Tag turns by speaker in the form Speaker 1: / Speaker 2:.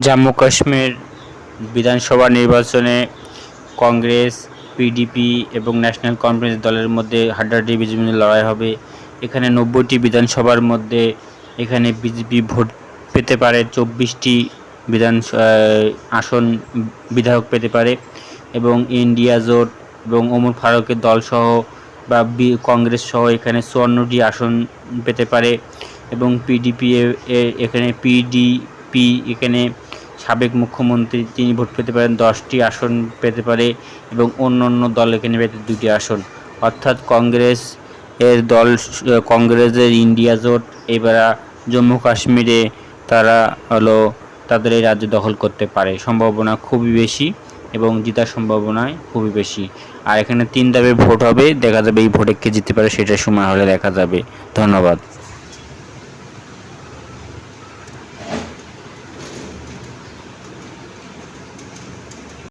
Speaker 1: জম্মু কাশ্মীর বিধানসভা নির্বাচনে কংগ্রেস পিডিপি এবং ন্যাশনাল কনফারেন্স দলের মধ্যে হাড্ডাহাড্ডি বিজেপি লড়াই হবে। এখানে নব্বইটি বিধানসভার মধ্যে এখানে বিজেপি ভোট পেতে পারে, চব্বিশটি বিধান আসন বিধায়ক পেতে পারে এবং ইন্ডিয়া জোট এবং ওমর ফারুকের দলসহ বা বি- কংগ্রেস সহ এখানে চুয়ান্নটি আসন পেতে পারে এবং পিডিপি এখানে পিডিপি এখানে সাবেক মুখ্যমন্ত্রী, তিনি ভোট পেতে পারেন দশটি আসন পেতে পারে এবং অন্য অন্য দল এখানে পেতে দুটি আসন। অর্থাৎ কংগ্রেস এর দল, কংগ্রেসের ইন্ডিয়া জোট, এবার জম্মু কাশ্মীরে তারা হলো তাদের এই রাজ্য দখল করতে পারে। সম্ভাবনা খুবই বেশি এবং জেতার সম্ভাবনায় খুবই বেশি। আর এখানে তিন ধাপে ভোট হবে, দেখা যাবে এই ভোটে কে জিততে পারে সেটা সময় হলে দেখা যাবে। ধন্যবাদ।